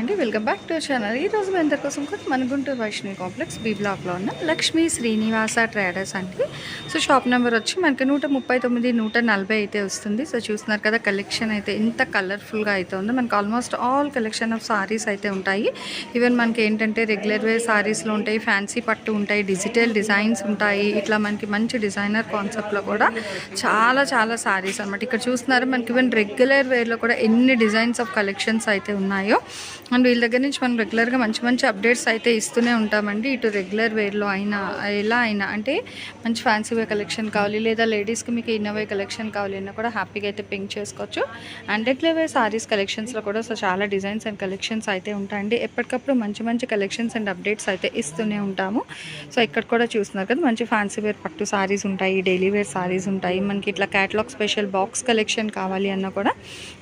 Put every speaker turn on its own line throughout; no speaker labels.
అండి welcome back to channel. ఈరోజు మేము అందరి కోసం కూడా మన గుంటూరు వైష్ణవి కాంప్లెక్స్ బీ బ్లాక్లో ఉన్న లక్ష్మీ శ్రీనివాస ట్రేడర్స్ అండి. సో షాప్ నెంబర్ వచ్చి మనకి నూట ముప్పై తొమ్మిది నూట నలభై అయితే వస్తుంది. సో చూస్తున్నారు కదా కలెక్షన్ అయితే ఎంత కలర్ఫుల్గా అయితే ఉందో. మనకి almost all collection of saris అయితే ఉంటాయి. ఈవెన్ మనకి ఏంటంటే రెగ్యులర్ వేర్ సారీస్లో ఉంటాయి ఫ్యాన్సీ పట్టు ఉంటాయి డిజిటల్ డిజైన్స్ ఉంటాయి. ఇట్లా మనకి మంచి డిజైనర్ కాన్సెప్ట్లో కూడా చాలా చాలా సారీస్ అనమాట ఇక్కడ చూస్తున్నారు మనకి ఈవెన్ రెగ్యులర్ వేర్లో కూడా ఎన్ని డిజైన్స్ ఆఫ్ కలెక్షన్స్ అయితే ఉన్నాయో. అండ్ వీళ్ళ దగ్గర నుంచి మనం రెగ్యులర్గా మంచి మంచి అప్డేట్స్ అయితే ఇస్తూనే ఉంటామండి. ఇటు రెగ్యులర్ వేర్లో అయినా ఎలా అయినా. అంటే మంచి ఫ్యాన్సీ వే కలెక్షన్ కావాలి లేదా లేడీస్కి మీకు ఇన్నోవే కలెక్షన్ కావాలి అన్నా కూడా హ్యాపీగా అయితే పింక్ చేసుకోవచ్చు. అండ్ రెగ్యులర్ సారీస్ కలెక్షన్స్లో కూడా సో చాలా డిజైన్స్ అండ్ కలెక్షన్స్ అయితే ఉంటాయండి. ఎప్పటికప్పుడు మంచి మంచి కలెక్షన్స్ అండ్ అప్డేట్స్ అయితే ఇస్తూనే ఉంటాము. సో ఇక్కడ కూడా చూస్తున్నారు కదా మంచి ఫ్యాన్సీ వేర్ పట్టు సారీస్ ఉంటాయి డైలీ వేర్ సారీస్ ఉంటాయి. మనకి ఇట్లా క్యాటలాగ్ స్పెషల్ బాక్స్ కలెక్షన్ కావాలి అన్నా కూడా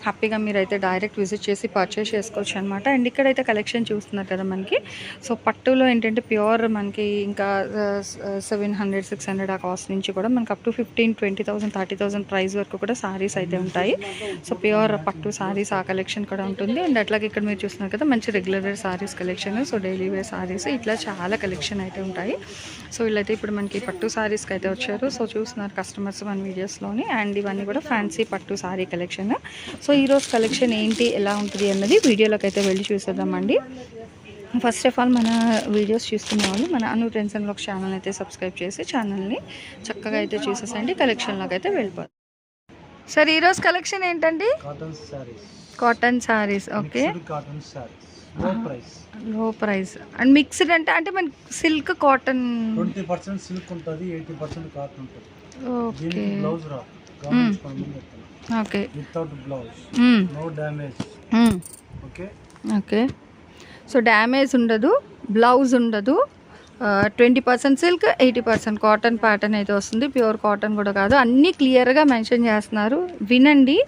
హ్యాపీగా మీరైతే డైరెక్ట్ విజిట్ చేసి పర్చేస్ చేసుకోవచ్చు అనమాట అండ్ ఇక్కడైతే కలెక్షన్ చూస్తున్నారు కదా మనకి. సో పట్టులో ఏంటంటే ప్యూర్ మనకి ఇంకా సెవెన్ హండ్రెడ్ సిక్స్ హండ్రెడ్ ఆ కాస్ట్ నుంచి కూడా మనకి up to fifteen twenty thousand thirty thousand price వరకు కూడా సారీస్ అయితే ఉంటాయి. సో ప్యూర్ పట్టు సారీస్ ఆ కలెక్షన్ కూడా ఉంటుంది. అండ్ అట్లాగే ఇక్కడ మీరు చూస్తున్నారు కదా మంచి regular wear saris collection. So daily wear saris. ఇట్లా చాలా కలెక్షన్ అయితే ఉంటాయి. సో వీళ్ళైతే ఇప్పుడు మనకి పట్టు సారీస్కి అయితే వచ్చారు. సో చూస్తున్నారు కస్టమర్స్ మన వీడియోస్లోని అండ్ ఇవన్నీ కూడా ఫ్యాన్సీ పట్టు సారీ కలెక్షన్. సో ఈరోజు కలెక్షన్ ఏంటి ఎలా ఉంటుంది అన్నది వీడియోలోకి అయితే వెళ్ళి చూసేద్దామండి. ఫస్ట్ ఆఫ్ ఆల్ మన వీడియోస్ చూస్తున్న వాళ్ళు మన Anu trends and blog channel అయితే సబ్స్క్రైబ్ చేసి ఛానల్ని చక్కగా అయితే చూసేసండి. కలెక్షన్లోకి అయితే వెళ్ళిపోతుంది సార్ ఈరోజు కలెక్షన్ ఏంటండి?
Cotton saris
okay
low price
and mixed అంటే అంటే మనకి silk cotton
twenty percent silk ఉంటుంది ఎయిటీ పర్సెంట్ కాటన్ ఉంటుంది.
ఓకే
దీనికి బ్లౌజ్ రాదు గమనించుకోండి చెప్తాను?
Okay
without blouse no damage okay
okay. So damage ఉండదు బ్లౌజ్ ఉండదు. Twenty percent silk eighty percent cotton pattern అయితే వస్తుంది. ప్యూర్ కాటన్ కూడా కాదు. అన్నీ క్లియర్గా మెన్షన్ చేస్తున్నారు. వినండి.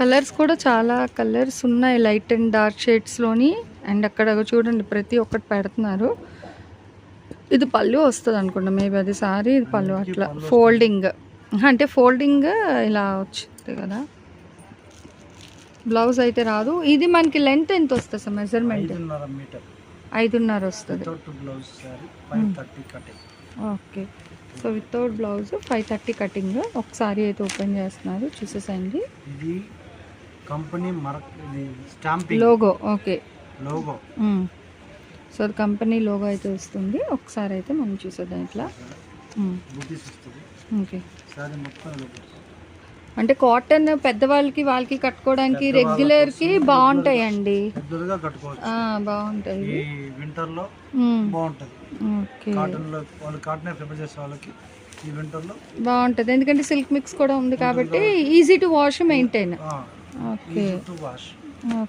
కలర్స్ కూడా చాలా కలర్స్ ఉన్నాయి. లైట్ అండ్ డార్క్ షేడ్స్లోని. అండ్ అక్కడ చూడండి ప్రతి ఒక్కటి పెడుతున్నారు. ఇది పళ్ళు వస్తుంది అనుకుంటా. మేబీ అది సారీ ఇది పళ్ళు అట్లా. ఫోల్డింగ్. అంటే ఫోల్డింగ్ ఇలా వచ్చింది కదా. బ్లౌజ్ అయితే రాదు. ఇది మనకి లెంత్ ఎంత వస్తుంది సార్ మెజర్మెంట్
ఐదున్నర
వస్తుంది. Okay. So without blouse five thirty cutting ఒకసారి అయితే ఓపెన్ చేస్తున్నారు. చూసేసండి.
ఇది company
logo okay.
Logo
so అది కంపెనీ లోగో అయితే వస్తుంది. ఒకసారి అయితే మనం చూసేద్దాం ఇట్లా. ఓకే.
మొత్తం
అంటే కాటన్ పెద్దవాళ్ళకి వాళ్ళకి కట్టుకోవడానికి బాగుంటాయండి.
కట్టుకోవచ్చు.
ఆ, బాగుంటాయి.
ఈ వింటర్లో
మ్మ్.
బాగుంటది.
ఓకే.
కాటన్లో వాళ్ళు కాటన్ ప్రిపేర్ చేసే వాళ్ళకి ఈ వింటర్లో
బాగుంటుంది. ఎందుకంటే సిల్క్ మిక్స్ కూడా ఉంది కాబట్టి easy to wash maintain. Okay.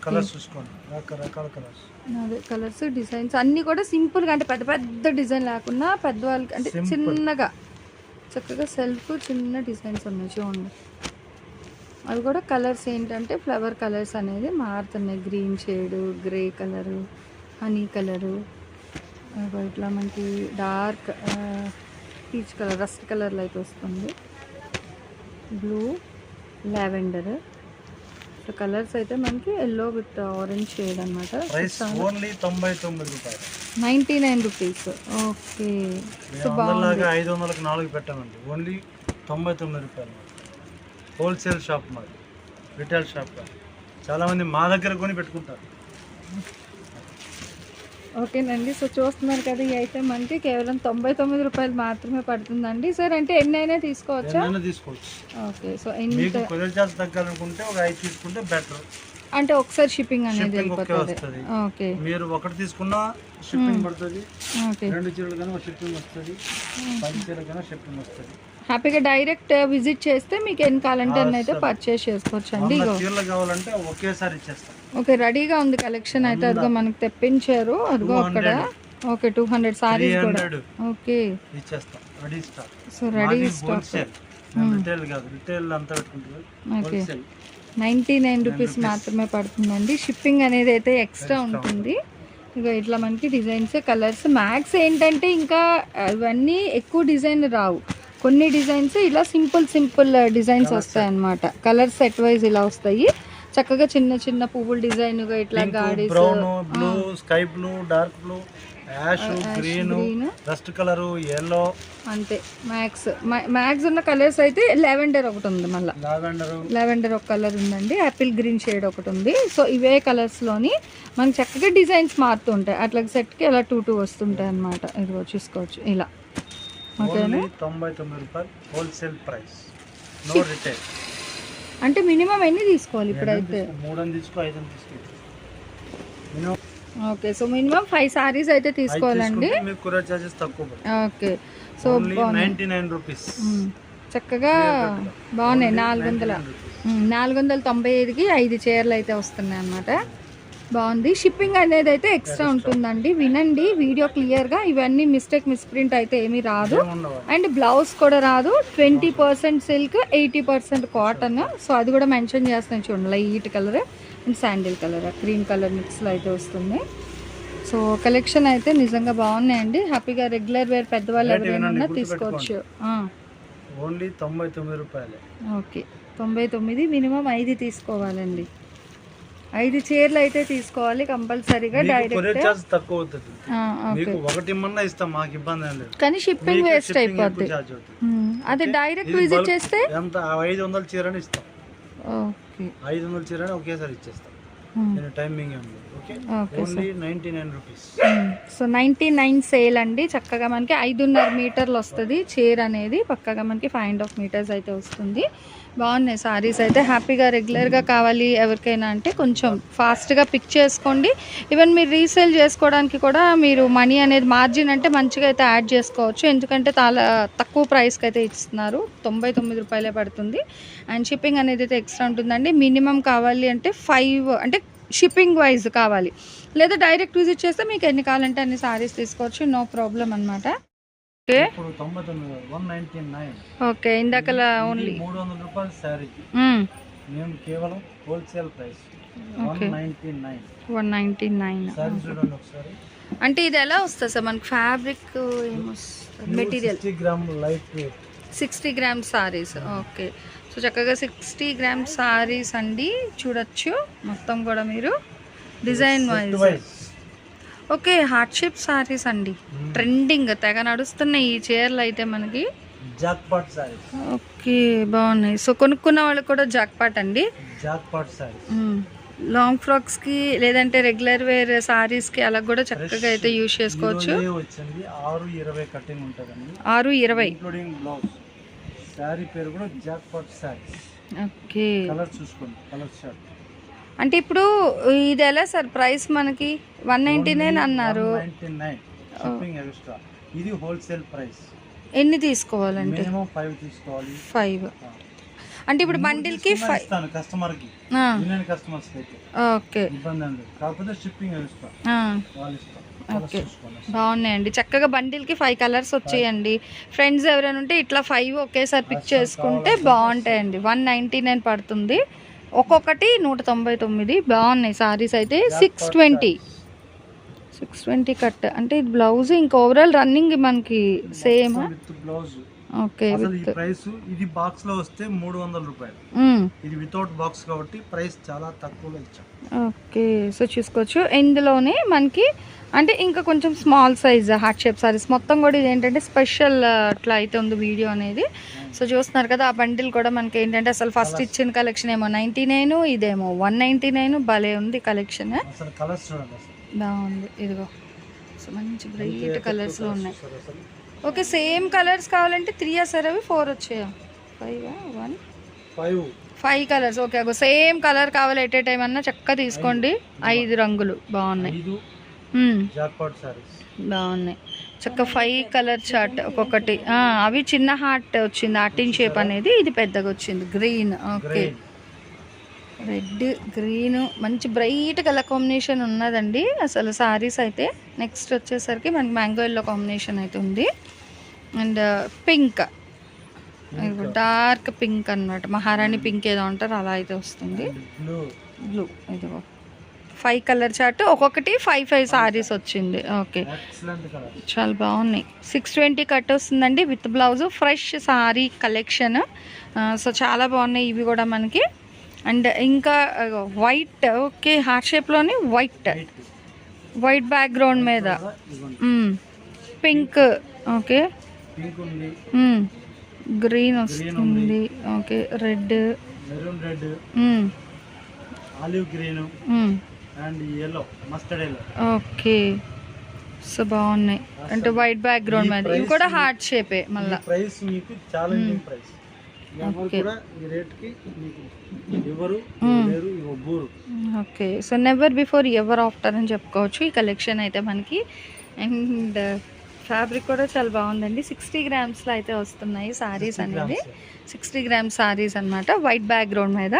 Colours చూసుకోండి. రకరకాల కలర్స్
అదే కలర్స్ డిజైన్స్ అన్నీ కూడా సింపుల్గా అంటే పెద్ద పెద్ద డిజైన్ లేకుండా పెద్దవాళ్ళకి అంటే. చిన్నగా చక్కగా సెల్ఫ్ చిన్న డిజైన్స్ ఉన్నాయి చూడండి. అవి కూడా కలర్స్ ఏంటంటే ఫ్లవర్ కలర్స్ అనేది మారుతున్నాయి. Green shade grey colour honey colour ఇట్లా మనకి డార్క్ పీచ్ కలర్ రస్ట్ కలర్లో అయితే వస్తుంది. Blue lavender. సో కలర్స్ అయితే మనకి ఎల్లో విత్ ఆరెంజ్ షేడ్ అనమాట
ప్రైస్ ఓన్లీ తొంభై తొమ్మిది రూపాయలు.
Ninety nine rupees. ఓకే.
ఐదు వందలకు నాలుగు పెట్టామండి. ఓన్లీ తొంభై తొమ్మిది రూపాయలు. హోల్సేల్ షాప్ మాది రిటైల్ షాప్ చాలామంది మా దగ్గర కొని పెట్టుకుంటారు.
ఓకేనండి సో చూస్తున్నారు కదా ఈ ఐటమ్ మనకి కేవలం తొంభై తొమ్మిది రూపాయలు మాత్రమే పడుతుందండి. సార్ అంటే ఎన్ని అయినా తీసుకోవచ్చా
తీసుకోవచ్చు.
ఓకే సో ఎన్ని
మీకు కుదిరి చార్జ్ తగ్గాలనుకుంటే ఒక ఐదు తీసుకుంటే బెటర్
అంటే ఒకసారి షిప్పింగ్ అనేది వెళ్ళిపోతుంది.
వస్తుంది.
ఓకే.
మీరు ఒకటి తీసుకున్నా షిప్పింగ్ పడుతుంది. రెండు చీరలు కానీ షిప్పింగ్ వస్తుంది. పది చీరలు కానీ షిప్పింగ్ వస్తుంది.
హ్యాపీగా డైరెక్ట్ విజిట్ చేస్తే మీకు ఎన్ని కావాలంటే అన్ని అయితే పర్చేస్ చేసుకోవచ్చు అండి
కావాలంటే ఒకేసారి
ఓకే రెడీగా ఉంది కలెక్షన్ అయితే అదిగో మనకు తెప్పించారు. అదిగో అక్కడ. ఓకే టూ హండ్రెడ్ సారీస్ కూడా. Okay. So ready stock. Okay. Ninety nine rupees మాత్రమే పడుతుందండి. షిప్పింగ్ అనేది అయితే ఎక్స్ట్రా ఉంటుంది. ఇక ఇట్లా మనకి డిజైన్స్ కలర్స్ మ్యాక్స్ ఏంటంటే ఇంకా ఇవన్నీ ఎక్కువ డిజైన్ రావు. కొన్ని డిజైన్స్ ఇలా సింపుల్ సింపుల్ డిజైన్స్ వస్తాయి అన్నమాట కలర్ సెట్ వైజ్ ఇలా వస్తాయి. చక్కగా చిన్న చిన్న పువ్వుల డిజైన్ ఇట్లా గాడీస్
brown blue sky blue dark blue ash green
green.
Dust colour yellow
అంతే. మ్యాక్స్ మ్యాక్స్ ఉన్న కలర్స్ అయితే లెవెండర్ ఒకటి ఉంది మళ్ళీ.
లావెండర్
లెవెండర్ ఒక కలర్ ఉందండి. యాపిల్ గ్రీన్ షేడ్ ఒకటి ఉంది. సో ఇవే కలర్స్లోని మనకి చక్కగా డిజైన్స్ మారుతుంటాయి అట్లా సెట్కి అలా టూ టూ వస్తుంటాయి అన్నమాట ఇదిగో చూసుకోవచ్చు. ఇలా.
ఓన్లీ తొంభై తొమ్మిది రూపాయలు హోల్సేల్ ప్రైస్. No retail.
అంటే మినిమం ఎన్ని తీసుకోవాలి ఇప్పుడైతే?
మూడు అని తీసుకో
okay so minimum five saris అయితే తీసుకోవాలండి.
మీకు కురియర్ చార్జెస్ తక్కువ పడుతుంది
okay so
ninety nine rupees.
చక్కగా బాగున్నాయి. నాలుగు వందల. నాలుగు వందల తొంభై ఐదుకి ఐదు చీరలు అయితే వస్తున్నాయి అన్నమాట బాగుంది. షిప్పింగ్ అనేది అయితే ఎక్స్ట్రా ఉంటుందండి. వినండి వీడియో క్లియర్గా ఇవన్నీ మిస్టేక్ మిస్ప్రింట్ అయితే ఏమీ రాదు. అండ్ బ్లౌజ్ కూడా రాదు. Twenty percent silk eighty percent cotton so అది కూడా మెన్షన్ చేస్తున్నాను చూడండి. Light colour and sandal colour cream colour మిక్స్లో అయితే వస్తుంది. సో కలెక్షన్ అయితే నిజంగా బాగున్నాయండి. హ్యాపీగా రెగ్యులర్ వేర్ పెద్దవాళ్ళు ఎవరైనా తీసుకోవచ్చు.
ఓన్లీ తొంభై తొమ్మిది రూపాయలే.
ఓకే తొంభై తొమ్మిది మినిమం ఐదు తీసుకోవాలండి. ఐదు చీరలు అయితే తీసుకోవాలి కంపల్సరీగా డైరెక్ట్
తక్కువ మీకు ఒకటి ఇస్తాం మాకు ఇబ్బంది లేదు.
కానీ షిప్పింగ్ వేస్ట్ అయిపోద్ది. అదే డైరెక్ట్ విజిట్ చేస్తే?
ఎంత? ఐదు వందల చీరని ఇస్తాం.
ఓకే.
ఐదు వందల చీరని ఒకేసారి ఇచ్చేస్తాం. టైమింగ్ ఏం
సో నైంటీ నైన్ సేల్ అండి. చక్కగా మనకి ఐదున్నర మీటర్లు వస్తుంది. చీర అనేది పక్కగా మనకి ఫైవ్ అండ్ హాఫ్ మీటర్స్ అయితే వస్తుంది. బాగున్నాయి సారీస్ అయితే. హ్యాపీగా రెగ్యులర్గా కావాలి ఎవరికైనా అంటే కొంచెం ఫాస్ట్గా పిక్ చేసుకోండి. ఈవెన్ మీరు రీసేల్ చేసుకోవడానికి కూడా మీరు మనీ అనేది మార్జిన్ అంటే మంచిగా అయితే యాడ్ చేసుకోవచ్చు. ఎందుకంటే చాలా తక్కువ ప్రైస్కి అయితే ఇస్తున్నారు. తొంభై తొమ్మిది రూపాయలే పడుతుంది. అండ్ షిప్పింగ్ అనేది అయితే ఎక్స్ట్రా ఉంటుందండి. మినిమం కావాలి అంటే ఫైవ్ అంటే షిప్పింగ్ వైజ్ కావాలి. లేదా డైరెక్ట్ విజిట్ చేస్తే మీకు ఎన్ని కావాలంటే అన్ని సారీస్ తీసుకోవచ్చు. నో ప్రాబ్లం అనమాట ఓకే. ఇందాకలా ఓన్లీ
మూడు వందల రూపాయల శారీకి మేము కేవలం wholesale price one. Ninety nine. చూడండి ఒకసారి.
అంటే ఇది ఎలా వస్తుంది సార్? మనకి ఫ్యాబ్రిక్ ఏమొస్తుంది? Material
sixty gram light weight
sixty gram saris. Okay. So చక్కగా సిక్స్టీ గ్రామ్ సారీస్ అండి. చూడొచ్చు మొత్తం కూడా మీరు. Design wise okay heart shape saris అండి. ట్రెండింగ్ తెగ నడుస్తున్నాయి ఈ చీరలు అయితే మనకి. ఓకే బాగున్నాయి. సో కొనుక్కున్న వాళ్ళకి కూడా జాక్పాట్ అండి.
Jackpot saris
hmm. Long ఫ్రాక్స్కి లేదంటే రెగ్యులర్ వేర్ సారీస్కి అలా కూడా చక్కగా అయితే యూజ్ చేసుకోవచ్చు.
ఆరు ఇరవై శారీ పేరు కూడా jackpot saris.
Okay.
Colour చూసుకోండి కలర్ షర్ట్.
అంటే ఇప్పుడు ఇది ఎలా సార్ ప్రైస్ మనకి? వన్ నైంటీ నైన్ అన్నారు.
నైన్టీ నైన్ షిప్పింగ్ ఎక్స్ట్రా ఇది హోల్సేల్ ప్రైస్
ఎన్ని తీసుకోవాలంటే
మినిమం ఫైవ్ తీసుకోవాలి.
ఫైవ్ అంటే ఇప్పుడు బండిల్కి
తీసుకున్నా
ఫైవ్
ఇస్తాను కస్టమర్కి. Customers
okay.
ఇబ్బంది కాకపోతే షిప్పింగ్ ఎక్స్ట్రా వాళ్ళు ఇస్తాం
ఓకే. బాగున్నాయండి. చక్కగా బండిల్కి ఫైవ్ కలర్స్ వచ్చాయండి. ఫ్రెండ్స్ ఎవరైనా ఉంటే ఇట్లా ఫైవ్ ఒకేసారి పిక్ చేసుకుంటే బాగుంటాయండి. వన్ నైంటీ నైన్ పడుతుంది. ఒక్కొక్కటి నూట తొంభై తొమ్మిది. బాగున్నాయి సారీస్ అయితే six twenty six twenty cut అంటే ఇది బ్లౌజ్ ఇంకా ఓవరాల్ రన్నింగ్ మనకి సేమ్ ఓకే
ప్రైస్ ఇది బాక్స్లో వస్తే మూడు వందల రూపాయలు. ఇది వితౌట్ బాక్స్ కాబట్టి ప్రైస్ చాలా తక్కువలో ఇచ్చాం.
ఓకే సో చూసుకోవచ్చు. ఇందులోనే మనకి అంటే ఇంకా కొంచెం small size heart shape saris మొత్తం కూడా ఇది ఏంటంటే స్పెషల్ అట్లా అయితే ఉంది వీడియో అనేది. సో చూస్తున్నారు కదా ఆ బండిల్ కూడా మనకి ఏంటంటే అసలు ఫస్ట్ ఇచ్చిన కలెక్షన్ ఏమో నైంటీ నైన్ ఇదేమో వన్ నైంటీ నైన్ భలే ఉంది కలెక్షన్ బాగుంది. ఇదిగో. సో మంచి బ్రైట్ కలర్స్లో ఉన్నాయి. ఓకే సేమ్ కలర్స్ కావాలంటే త్రీ సార్ అవి ఫోర్ వచ్చాయా? Five one
five
five colours okay అగో సేమ్ కలర్ కావాలి ఎట్ ఏ టైం అన్నా చక్కగా తీసుకోండి. ఐదు. రంగులు. బాగున్నాయి.
జాక్పాట్ సారీస్.
బాగున్నాయి. చక్క ఫైవ్ కలర్ చార్ట్ ఒక్కొక్కటి. అవి చిన్న హార్ట్ వచ్చింది ఆర్టిన్ షేప్ అనేది ఇది పెద్దగా వచ్చింది. గ్రీన్ ఓకే రెడ్ గ్రీన్ మంచి బ్రైట్ కలర్ కాంబినేషన్ ఉన్నదండి. అసలు సారీస్ అయితే నెక్స్ట్ వచ్చేసరికి మనకి మ్యాంగో ఎల్లో కాంబినేషన్ అయితే ఉంది. అండ్ పింక్ డార్క్ పింక్ అన్నమాట. మహారాణి పింక్ ఏదో అంటారు అలా అయితే వస్తుంది.
బ్లూ
బ్లూ ఇదిగో. ఫైవ్ కలర్ చార్ట్ ఒక్కొక్కటి ఫైవ్ ఫైవ్ సారీస్ వచ్చింది. ఓకే చాలా బాగున్నాయి. సిక్స్ ట్వంటీ కట్ వస్తుందండి with blouse fresh sari collection so చాలా బాగున్నాయి ఇవి కూడా మనకి. అండ్ ఇంకా వైట్ ఓకే హార్ట్ షేప్లోని వైట్
వైట్
బ్యాక్గ్రౌండ్ మీద. పింక్ ఓకే గ్రీన్ వస్తుంది. Okay red
olive green and yellow mustard yellow
okay. So బాగున్నాయి. అంటే వైట్ బ్యాక్గ్రౌండ్ మీద ఇవి కూడా హార్ట్ షేపే మళ్ళీ.
ప్రైస్ మీకు ఛాలెంజింగ్ ప్రైస్
Hmm.
ఇవి ఒబ్బూరు
okay. So never before ever after అని చెప్పుకోవచ్చు. ఈ కలెక్షన్ అయితే మనకి. అండ్ ఫ్యాబ్రిక్ కూడా చాలా బాగుందండి. సిక్స్టీ గ్రామ్స్లో అయితే వస్తున్నాయి సారీస్
60
అనేది. సిక్స్టీ గ్రామ్స్ సారీస్ అనమాట వైట్ బ్యాక్గ్రౌండ్ మీద.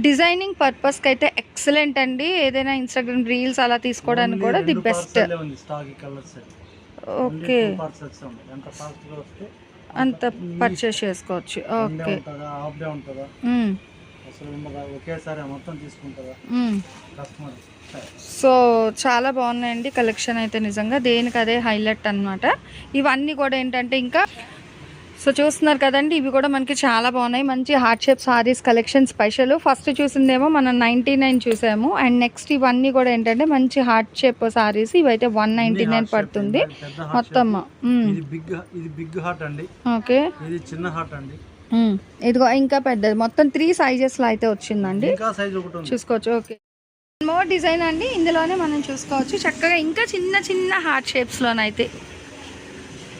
డిజైనింగ్ పర్పస్కి అయితే ఎక్సలెంట్ అండి. ఏదైనా ఇన్స్టాగ్రామ్ రీల్స్ అలా తీసుకోవడానికి కూడా ది బెస్ట్. ఓకే. అంత పర్చేస్ చేసుకోవచ్చు. ఓకే. సో చాలా బాగున్నాయండి కలెక్షన్ అయితే నిజంగా. దేనికి అదే హైలైట్ అన్నమాట. ఇవన్నీ కూడా ఏంటంటే ఇంకా సో చూస్తున్నారు కదండి ఇవి కూడా మనకి చాలా బాగున్నాయి. మంచి heart shape saris collection special. First చూసిందేమో మనం నైంటీ నైన్ చూసాము. అండ్ నెక్స్ట్ ఇవన్నీ కూడా ఏంటంటే మంచి హార్ట్ షేప్ సారీస్. ఇవైతే వన్ నైంటీ నైన్ పడుతుంది. మొత్తం ఓకే.
ఇది చిన్న హార్ట్ అండి.
ఇదిగో ఇంకా పెద్దది. మొత్తం త్రీ సైజెస్లో అయితే వచ్చిందండి. చూసుకోవచ్చు. ఓకే. మోర్ డిజైన్ అండి. ఇందులోనే మనం చూసుకోవచ్చు. చక్కగా ఇంకా చిన్న చిన్న హార్ట్ షేప్స్లోనైతే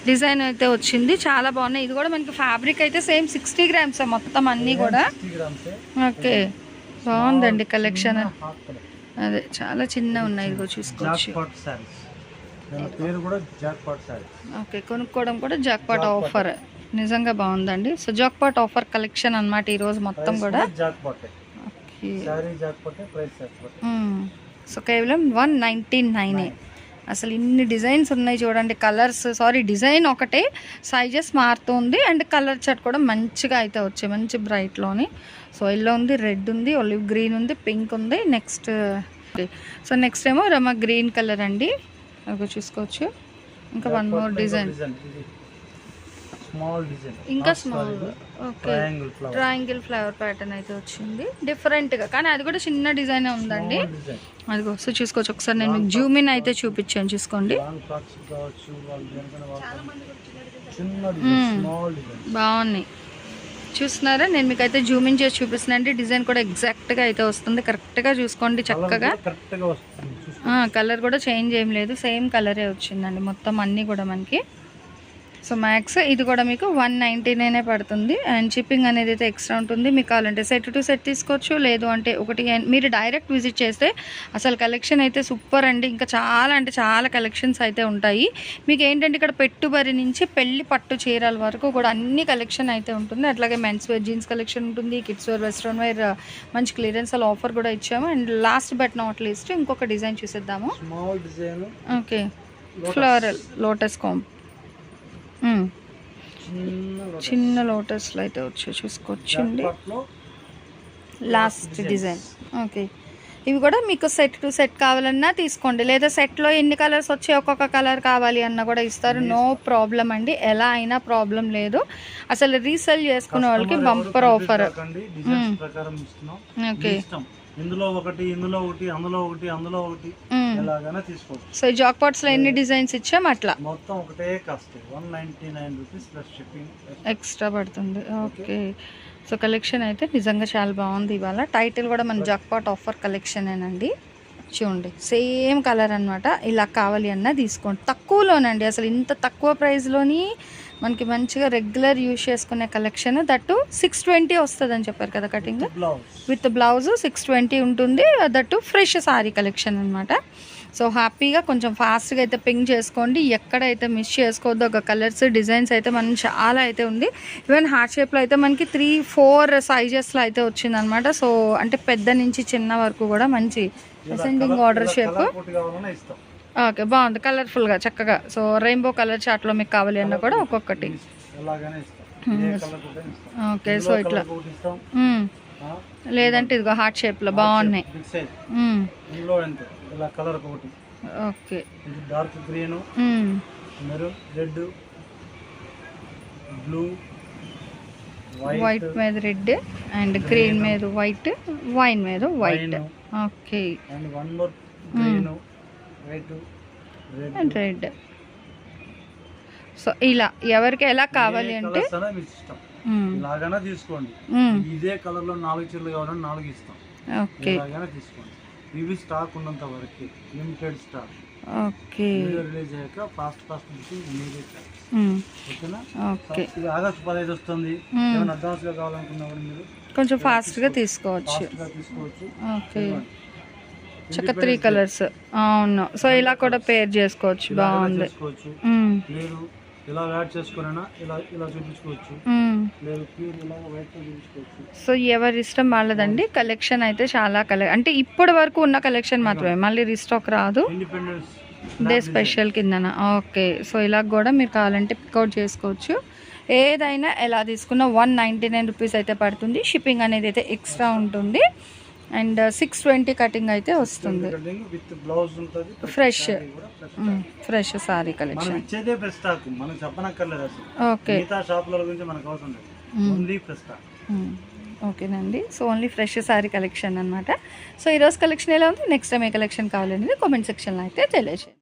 డిజైన్ అయితే వచ్చింది. చాలా బాగున్నాయి. ఇది కూడా మనకి ఫ్యాబ్రిక్ అయితే సేమ్ సిక్స్టీ గ్రామ్స్ మొత్తం అన్నీ కూడా.
60 గ్రామ్స్
ఓకే. బాగుందండి కలెక్షన్ అదే చాలా చిన్న ఉన్నాయి. ఇదిగో చూసుకోవచ్చు. ఓకే కొనుక్కోవడం కూడా జాక్పాట్ ఆఫర్ నిజంగా బాగుందండి. సో జాక్పాట్ ఆఫర్ కలెక్షన్ అన్నమాట ఈరోజు మొత్తం కూడా. సో కేవలం వన్ నైంటీ నైనే అసలు ఇన్ని డిజైన్స్ ఉన్నాయి చూడండి కలర్స్ సారీ డిజైన్ ఒకటే సైజెస్ మారుతుంది అండ్ కలర్ చట్ కూడా మంచిగా అయితే వచ్చాయి మంచి బ్రైట్లోని సో ఎల్లో ఉంది రెడ్ ఉంది ఒలివ్ గ్రీన్ ఉంది పింక్ ఉంది నెక్స్ట్ సో నెక్స్ట్ ఏమో రమ గ్రీన్ కలర్ అండి. అవి చూసుకోవచ్చు. ఇంకా వన్ మోర్ డిజైన్ ఇంకా small okay
triangle flower
pattern అయితే వచ్చింది. డిఫరెంట్గా కానీ అది కూడా చిన్న డిజైన్ ఉందండి. అదిగో సో చూసుకోవచ్చు. ఒకసారి నేను మీకు జూమ్ ఇన్ అయితే చూపించాను చూసుకోండి. బాగున్నాయి. చూస్తున్నారా? నేను మీకు అయితే జూమ్ ఇన్ చేసి చూపిస్తున్నాను. డిజైన్ కూడా ఎగ్జాక్ట్గా అయితే వస్తుంది. కరెక్ట్గా చూసుకోండి చక్కగా.
కరెక్ట్గా వస్తుంది చూసుకో
కలర్ కూడా చేంజ్ ఏం లేదు. సేమ్ కలరే వచ్చిందండి. మొత్తం అన్నీ కూడా మనకి. సో మ్యాక్స్ ఇది కూడా మీకు వన్ నైంటీ నైనే పడుతుంది. అండ్ షిప్పింగ్ అనేది అయితే ఎక్స్ట్రా ఉంటుంది. మీకు కావాలంటే సెట్ టు సెట్ తీసుకోవచ్చు. లేదు అంటే ఒకటి మీరు డైరెక్ట్ విజిట్ చేస్తే అసలు కలెక్షన్ అయితే సూపర్ అండి. ఇంకా చాలా అంటే చాలా కలెక్షన్స్ అయితే ఉంటాయి. మీకు ఏంటంటే ఇక్కడ పెట్టుబడి నుంచి పెళ్ళి పట్టు చీరల వరకు కూడా అన్ని కలెక్షన్ అయితే ఉంటుంది. అట్లాగే మెన్స్ వేర్ జీన్స్ కలెక్షన్ ఉంటుంది. కిడ్స్ వేర్ వెస్ట్రన్ వేర్ మంచి క్లియరెన్స్ అలా ఆఫర్ కూడా ఇచ్చాము. And last but not least ఇంకొక డిజైన్ చూసేద్దాము. ఓకే ఫ్లోరల్ లోటస్ కాంప్
చిన్న
లోటస్లో అయితే వచ్చి చూసుకోవచ్చండి. లాస్ట్ డిజైన్ ఓకే ఇవి కూడా మీకు సెట్ టు సెట్ కావాలన్నా తీసుకోండి. లేదా సెట్లో ఎన్ని కలర్స్ వచ్చాయి ఒక్కొక్క కలర్ కావాలి అన్న కూడా ఇస్తారు. నో ప్రాబ్లం అండి. ఎలా అయినా ప్రాబ్లం లేదు. అసలు రీసెల్ చేసుకునే వాళ్ళకి బంపర్ ఆఫర్ ఓకే
ఇందులో ఒకటి ఇందులో ఒకటి అందులో ఒకటి అందులో ఒకటి ఎలాగైనా తీసుకోవచ్చు.
సో జాక్ పాట్స్లో ఎన్ని డిజైన్స్ ఇచ్చాం అట్లా?
మొత్తం ఒకటే cost one ninety nine rupees plus shipping
extra పడుతుంది. ఓకే. సో కలెక్షన్ అయితే నిజంగా చాలా బాగుంది ఇవాళ. టైటిల్ కూడా మన జాక్పాట్ ఆఫర్ కలెక్షనేనండి. చూడండి సేమ్ కలర్ అన్నమాట. ఇలా కావాలి అన్నా తీసుకోండి. తక్కువలోనండి అసలు ఇంత తక్కువ ప్రైస్లోని మనకి మంచిగా రెగ్యులర్ యూజ్ చేసుకునే కలెక్షన్ దట్టు సిక్స్ ట్వంటీ వస్తుంది అని చెప్పారు కదా cutting with blouse six twenty ఉంటుంది. దట్టు ఫ్రెష్ సారీ కలెక్షన్ అనమాట సో హ్యాపీగా కొంచెం ఫాస్ట్గా అయితే పింక్ చేసుకోండి. ఎక్కడైతే మిస్ చేసుకోవద్దు ఒక కలర్స్ డిజైన్స్ అయితే మనం చాలా అయితే ఉంది. ఈవెన్ హార్ట్ షేప్లో అయితే మనకి త్రీ ఫోర్ సైజెస్లో అయితే వచ్చిందనమాట సో అంటే పెద్ద నుంచి చిన్న వరకు కూడా మంచి అసెండింగ్ ఆర్డర్ షేప్ ఓకే బాగుంది. కలర్ఫుల్గా చక్కగా. సో రెయిన్బో కలర్ చాట్లో మీకు కావాలి అన్న కూడా ఒక్కొక్కటి. ఓకే సో ఇట్లా. లేదంటే ఇదిగో హార్ట్ షేప్లో బాగున్నాయి. Okay.
Dark green. Maroon red blue
white. మీద రెడ్ అండ్ గ్రీన్ మీద. వైట్ వైన్ మీద white. Okay.
And one more green.
And red so ఇలా ఎవరికి ఎలా కావాలి అంటే.
ఇలాగైనా తీసుకోండి. ఇదే కలర్లో నాలుగు చీరలు కావాలని నాలుగు ఇస్తాం.
ఓకే.
ఇలాగైనా తీసుకోండి. ఇవి స్టాక్ ఉన్నంత వరకు లిమిటెడ్ స్టాక్
ఓకే.
రిలీజ్ అయ్యాక ఫాస్ట్ ఫాస్ట్. ఓకేనా?
ఓకే.
ఇది ఆగస్టు పదహైదు వస్తుంది. ఏమైనా అడ్వాన్స్గా కావాలనుకున్నా కూడా మీరు
కొంచెం తీసుకోవచ్చు.
ఫాస్ట్గా తీసుకోవచ్చు.
ఓకే.
ఇదిగోండి.
చక్క త్రీ కలర్స్ అవును. సో ఇలా కూడా పేర్ చేసుకోవచ్చు. బాగుంది.
చేసుకోవచ్చు.
మ్మ్.
మీరు ఇలా యాడ్ చేసుకున్నా ఇలా ఇలా చూపించుకోవచ్చు.
మ్మ్.
లేదు ప్యూర్ ఇలా వైట్తో చూపించుకోవచ్చు.
సో ఎవరి ఇష్టం వాళ్ళదండి? కలెక్షన్ అయితే చాలా కలె అంటే ఇప్పటి వరకు ఉన్న కలెక్షన్ మాత్రమే. మళ్ళీ రీస్టాక్ రాదు. డే స్పెషల్ కిందన. ఓకే. సో ఇలా కూడా మీరు కావాలంటే పికౌట్ చేసుకోవచ్చు. ఏదైనా ఎలా తీసుకున్నా వన్ నైంటీ నైన్ రూపీస్ అయితే పడుతుంది. షిప్పింగ్ అనేది అయితే ఎక్స్ట్రా ఉంటుంది. అండ్ సిక్స్ ట్వంటీ కటింగ్ అయితే వస్తుంది. Fresh. Fresh sari collection
fresh
okay.
Fresh.
ఓకేనండి. So only fresh sari collection అనమాట సో ఈరోజు కలెక్షన్ ఎలా ఉంది? నెక్స్ట్ టైం ఏ కలెక్షన్ కావాలనేది కామెంట్ సెక్షన్లో అయితే తెలియజేయండి.